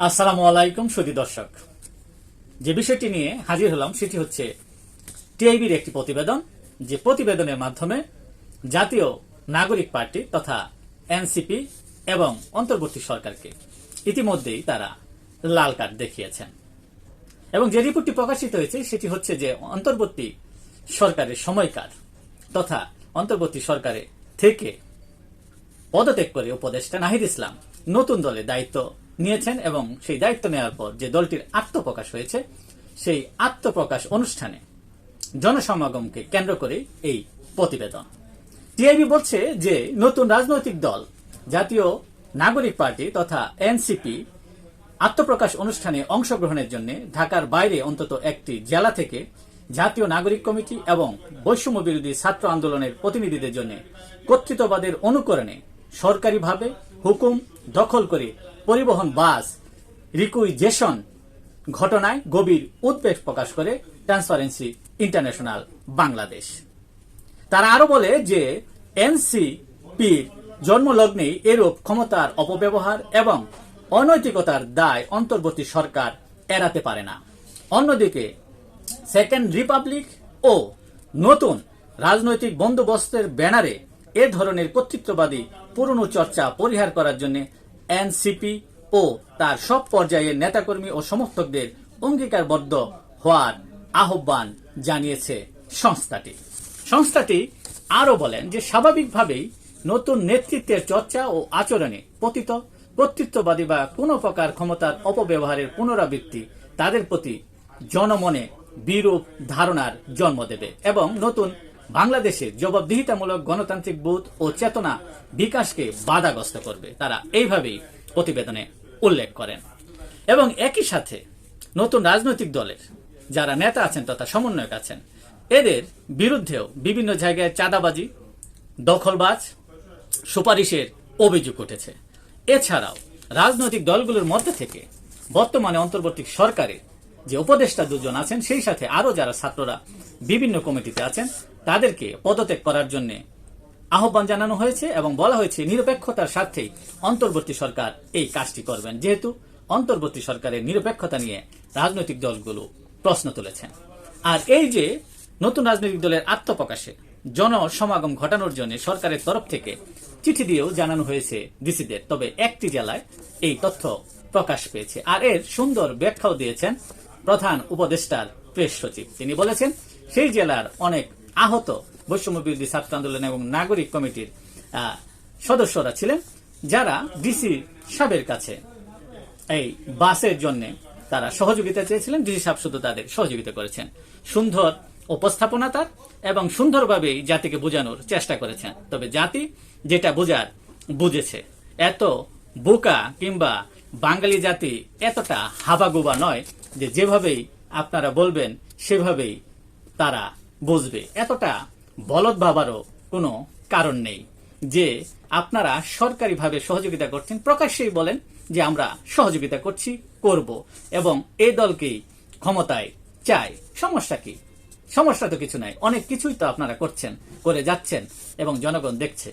আসসালামু আলাইকুম সুদী দর্শক। যে বিষয়টি নিয়ে হাজির হলাম সেটি হচ্ছে টিআইবির একটি প্রতিবেদন, যে প্রতিবেদনের মাধ্যমে জাতীয় নাগরিক পার্টি তথা এনসিপি এবং অন্তর্বর্তী সরকারকে ইতিমধ্যেই তারা লাল কার্ড দেখিয়েছেন। এবং যে রিপোর্টটি প্রকাশিত হয়েছে সেটি হচ্ছে যে অন্তর্বর্তী সরকারের সময়কার তথা অন্তর্বর্তী সরকারে থেকে পদত্যাগ করে উপদেষ্টা নাহিদ ইসলাম নতুন দলে দায়িত্ব নিয়েছেন এবং সেই দায়িত্ব নেওয়ার পর যে দলটির আত্মপ্রকাশ হয়েছে, সেই আত্মপ্রকাশ অনুষ্ঠানে জনসমাগমকে কেন্দ্র করে এই প্রতিবেদন। টিআইবি বলছে যে নতুন রাজনৈতিক দল, জাতীয় নাগরিক পার্টি তথা এনসিপি আত্মপ্রকাশ অনুষ্ঠানে অংশগ্রহণের জন্য ঢাকার বাইরে অন্তত একটি জেলা থেকে জাতীয় নাগরিক কমিটি এবং বৈষম্য বিরোধী ছাত্র আন্দোলনের প্রতিনিধিদের জন্য কর্তৃত্ববাদের অনুকরণে সরকারিভাবে হুকুম দখল করে পরিবহন বাস, রিকুইজেশন ঘটনায় গভীর উদ্বেগ প্রকাশ করে ট্রান্সপারেন্সি ইন্টারন্যাশনাল বাংলাদেশ। তারা আরও বলে যে, এনসিপির জন্মলগ্নেই এরূপ ক্ষমতার অপব্যবহার এবং অনৈতিকতার দায় অন্তর্বর্তী সরকার এড়াতে পারে না। অন্যদিকে, সেকেন্ড রিপাবলিক ও নতুন রাজনৈতিক বন্দোবস্তের ব্যানারে এ ধরনের কর্তৃত্ববাদী পুরনো চর্চা পরিহার করার জন্য এনসিপি ও তার সব পর্যায়ের নেতাকর্মী ও সমর্থকদের অঙ্গীকারবদ্ধ হওয়ার আহ্বান জানিয়েছে সংস্থাটি। সংস্থাটি আরও বলেন যে স্বাভাবিকভাবেই নতুন নেতৃত্বের চর্চা ও আচরণে পতিত, কর্তৃত্ববাদী বা কোনো প্রকার ক্ষমতার অপব্যবহারের পুনরাবৃত্তি তাদের প্রতি জনমনে বিরূপ ধারণার জন্ম দেবে এবং নতুন বাংলাদেশের জবাবদিহিতামূলক গণতান্ত্রিক বোধ ও চেতনা বিকাশকে বাধাগ্রস্ত করবে। তারা এইভাবেই প্রতিবেদনে উল্লেখ করেন। এবং একই সাথে নতুন রাজনৈতিক দলের যারা নেতা আছেন তথা সমন্বয়ক আছেন, এদের বিরুদ্ধেও বিভিন্ন জায়গায় চাঁদাবাজি, দখলবাজ, সুপারিশের অভিযোগ উঠেছে। এছাড়াও রাজনৈতিক দলগুলোর মধ্যে থেকে বর্তমানে অন্তর্বর্তী সরকারে যে উপদেষ্টা দুজন আছেন, সেই সাথে আরও যারা ছাত্ররা বিভিন্ন কমিটিতে আছেন, তাদেরকে পদত্যাগ করার জন্য আহ্বান জানানো হয়েছে এবং বলা হয়েছে নিরপেক্ষতার স্বার্থেই অন্তর্বর্তী সরকার এই কাজটি করবেন। যেহেতু অন্তর্বর্তী সরকারের নিরপেক্ষতা নিয়ে রাজনৈতিক দলগুলো প্রশ্ন তুলেছেন। আর এই যে নতুন রাজনৈতিক দলের আত্মপ্রকাশে জনসমাগম ঘটানোর জন্য সরকারের তরফ থেকে চিঠি দিয়েও জানানো হয়েছে ডিসিদের, তবে একটি জেলায় এই তথ্য প্রকাশ পেয়েছে। আর এর সুন্দর ব্যাখ্যাও দিয়েছেন প্রধান উপদেষ্টার প্রেস সচিব। তিনি বলেছেন, সেই জেলার অনেক আহত বৈষম্য বিরোধী ছাত্র আন্দোলন এবং নাগরিক কমিটির সদস্যরা ছিলেন, যারা ডিসি সাহেবের কাছে এই বাসের জন্য তারা সহযোগিতা চেয়েছিলেন। ডিসি সাহেব শুধু তাদের সহযোগিতা করেছেন। সুন্দর উপস্থাপনা তার এবং সুন্দরভাবেই জাতিকে বোঝানোর চেষ্টা করেছেন। তবে জাতি যেটা বোঝার, বুঝেছে। এত বোকা কিংবা বাঙালি জাতি এতটা হাবাগুবা নয় যে যেভাবেই আপনারা বলবেন, সেভাবেই তারা বুঝবে। এতটা বলদ ভাবারও কোনো কারণ নেই যে আপনারা সরকারিভাবে সহযোগিতা করছেন। প্রকাশ্যেই বলেন যে আমরা সহযোগিতা করছি, করব এবং এই দলকেই ক্ষমতায় চাই। সমস্যা কি? সমস্যা তো কিছু নাই। অনেক কিছুই তো আপনারা করছেন, করে যাচ্ছেন এবং জনগণ দেখছে।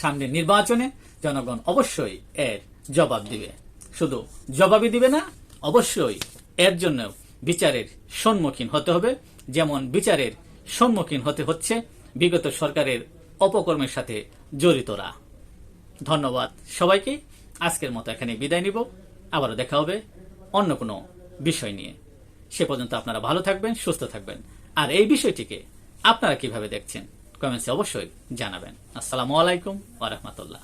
সামনে নির্বাচনে জনগণ অবশ্যই এর জবাব দিবে। শুধু জবাবই দিবে না, অবশ্যই এর জন্য বিচারের সম্মুখীন হতে হবে। যেমন বিচারের সম্মুখীন হতে হচ্ছে বিগত সরকারের অপকর্মের সাথে জড়িতরা। ধন্যবাদ সবাইকে। আজকের মতো এখানে বিদায় নিব। আবারও দেখা হবে অন্য কোনো বিষয় নিয়ে। সে পর্যন্ত আপনারা ভালো থাকবেন, সুস্থ থাকবেন। আর এই বিষয়টিকে আপনারা কীভাবে দেখছেন, কমেন্টসে অবশ্যই জানাবেন। আসসালামু আলাইকুম ওরহমতুল্লাহ